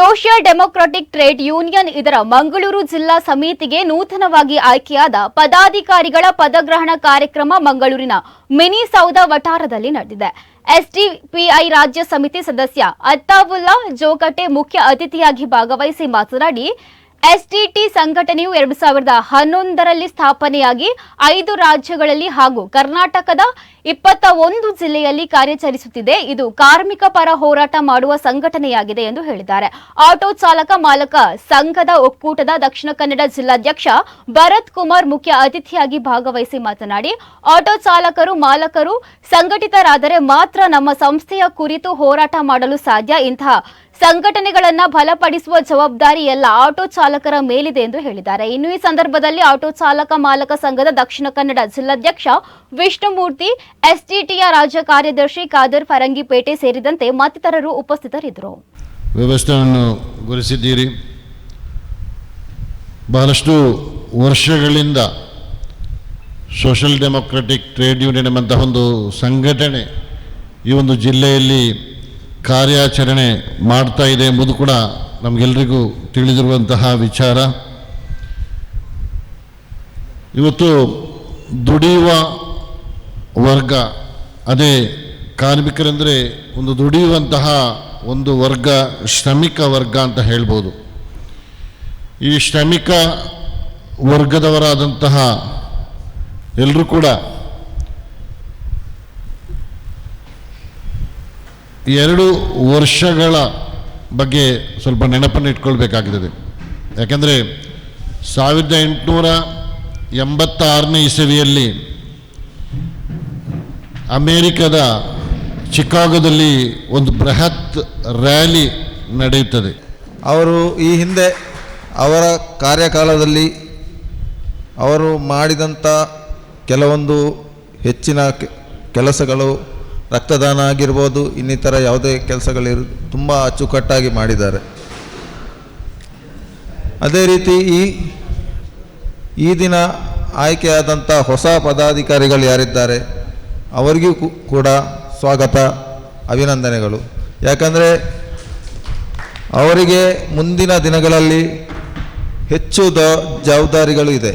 Social democratic trade union ಇದರ ಮಂಗಳೂರು ಜಿಲ್ಲಾ ಸಮಿತಿಗೆ ನೂತನವಾಗಿ ಆಯ್ಕೆಯಾದ ಪದಾಧಿಕಾರಿಗಳ ಪದಗ್ರಹಣ ಕಾರ್ಯಕ್ರಮ ಮಂಗಳೂರಿನ ಮಿನಿ ಸೌಧ ವಠಾರದಲ್ಲಿ ನಡೆದಿದೆ. ಎಸ್ಡಿಪಿಐ ರಾಜ್ಯ ಸಮಿತಿ ಸದಸ್ಯ ಅತ್ತಾವುಲ್ಲಾ ಜೋಕಟೆ ಮುಖ್ಯ ಅತಿಥಿಯಾಗಿ ಭಾಗವಹಿಸಿ ಮಾತನಾಡಿ ಎಸ್ಡಿಟಿ ಸಂಘಟನೆಯು ಎರಡು ಸಾವಿರದ ಹನ್ನೊಂದರಲ್ಲಿ ಸ್ಥಾಪನೆಯಾಗಿ ಐದು ರಾಜ್ಯಗಳಲ್ಲಿ ಹಾಗೂ ಕರ್ನಾಟಕದ ಇಪ್ಪತ್ತ ಒಂದು ಜಿಲ್ಲೆಯಲ್ಲಿ ಕಾರ್ಯಾಚರಿಸುತ್ತಿದೆ. ಇದು ಕಾರ್ಮಿಕ ಪರ ಹೋರಾಟ ಮಾಡುವ ಸಂಘಟನೆಯಾಗಿದೆ ಎಂದು ಹೇಳಿದ್ದಾರೆ. ಆಟೋ ಚಾಲಕ ಮಾಲಕ ಸಂಘದ ಒಕ್ಕೂಟದ ದಕ್ಷಿಣ ಕನ್ನಡ ಜಿಲ್ಲಾಧ್ಯಕ್ಷ ಭರತ್ ಕುಮಾರ್ ಮುಖ್ಯ ಅತಿಥಿಯಾಗಿ ಭಾಗವಹಿಸಿ ಮಾತನಾಡಿ, ಆಟೋ ಚಾಲಕರು, ಮಾಲಕರು ಸಂಘಟಿತರಾದರೆ ಮಾತ್ರ ನಮ್ಮ ಸಂಸ್ಥೆಯ ಕುರಿತು ಹೋರಾಟ ಮಾಡಲು ಸಾಧ್ಯ. ಇಂತಹ ಸಂಘಟನೆಗಳನ್ನು ಬಲಪಡಿಸುವ ಜವಾಬ್ದಾರಿ ಎಲ್ಲ ಆಟೋ ಚಾಲಕರ ಮೇಲಿದೆ ಎಂದು ಹೇಳಿದ್ದಾರೆ. ಇನ್ನು ಈ ಸಂದರ್ಭದಲ್ಲಿ ಆಟೋ ಚಾಲಕ ಮಾಲಕ ಸಂಘದ ದಕ್ಷಿಣ ಕನ್ನಡ ಜಿಲ್ಲಾಧ್ಯಕ್ಷ ವಿಷ್ಣುಮೂರ್ತಿ ಎಸ್ಡಿಟಿಯ ರಾಜ್ಯ ಕಾರ್ಯದರ್ಶಿ ಖಾದರ್ ಫರಂಗಿಪೇಟೆ ಸೇರಿದಂತೆ ಮತ್ತಿತರರು ಉಪಸ್ಥಿತರಿದ್ದರು. ವ್ಯವಸ್ಥೆಯನ್ನು ಗುರುಸಿದ್ದೀರಿ ಬಹಳಷ್ಟು ವರ್ಷಗಳಿಂದ ಸೋಷಲ್ ಡೆಮೊಕ್ರೆಟಿಕ್ ಟ್ರೇಡ್ ಯೂನಿಯನ್ ಎಂಬಂತಹ ಒಂದು ಸಂಘಟನೆ ಈ ಒಂದು ಜಿಲ್ಲೆಯಲ್ಲಿ ಕಾರ್ಯಾಚರಣೆ ಮಾಡ್ತಾ ಇದೆ ಎಂಬುದು ಕೂಡ ನಮಗೆಲ್ಲರಿಗೂ ತಿಳಿದಿರುವಂತಹ ವಿಚಾರ. ಇವತ್ತು ದುಡಿಯುವ ವರ್ಗ, ಅದೇ ಕಾರ್ಮಿಕರೆಂದರೆ ಒಂದು ದುಡಿಯುವಂತಹ ಒಂದು ವರ್ಗ, ಶ್ರಮಿಕ ವರ್ಗ ಅಂತ ಹೇಳ್ಬೋದು. ಈ ಶ್ರಮಿಕ ವರ್ಗದವರಾದಂತಹ ಎಲ್ಲರೂ ಕೂಡ ಎರಡು ವರ್ಷಗಳ ಬಗ್ಗೆ ಸ್ವಲ್ಪ ನೆನಪನ್ನು ಇಟ್ಕೊಳ್ಬೇಕಾಗಿದೆ ಯಾಕೆಂದರೆ ಸಾವಿರದ ಎಂಟುನೂರ ಎಂಬತ್ತಾರನೇ ಇಸವಿಯಲ್ಲಿ ಅಮೇರಿಕದ ಚಿಕಾಗೋದಲ್ಲಿ ಒಂದು ಬೃಹತ್ ರ್ಯಾಲಿ ನಡೆಯುತ್ತದೆ. ಅವರು ಈ ಹಿಂದೆ ಅವರ ಕಾರ್ಯಕಾಲದಲ್ಲಿ ಅವರು ಮಾಡಿದಂಥ ಕೆಲವೊಂದು ಹೆಚ್ಚಿನ ಕೆಲಸಗಳು ರಕ್ತದಾನ ಆಗಿರ್ಬೋದು, ಇನ್ನಿತರ ಯಾವುದೇ ಕೆಲಸಗಳಿರು, ತುಂಬ ಅಚ್ಚುಕಟ್ಟಾಗಿ ಮಾಡಿದ್ದಾರೆ. ಅದೇ ರೀತಿ ಈ ಈ ದಿನ ಆಯ್ಕೆಯಾದಂಥ ಹೊಸ ಪದಾಧಿಕಾರಿಗಳು ಯಾರಿದ್ದಾರೆ, ಅವರಿಗೂ ಕೂಡ ಸ್ವಾಗತ, ಅಭಿನಂದನೆಗಳು. ಯಾಕಂದರೆ ಅವರಿಗೆ ಮುಂದಿನ ದಿನಗಳಲ್ಲಿ ಹೆಚ್ಚು ಜವಾಬ್ದಾರಿಗಳು ಇದೆ.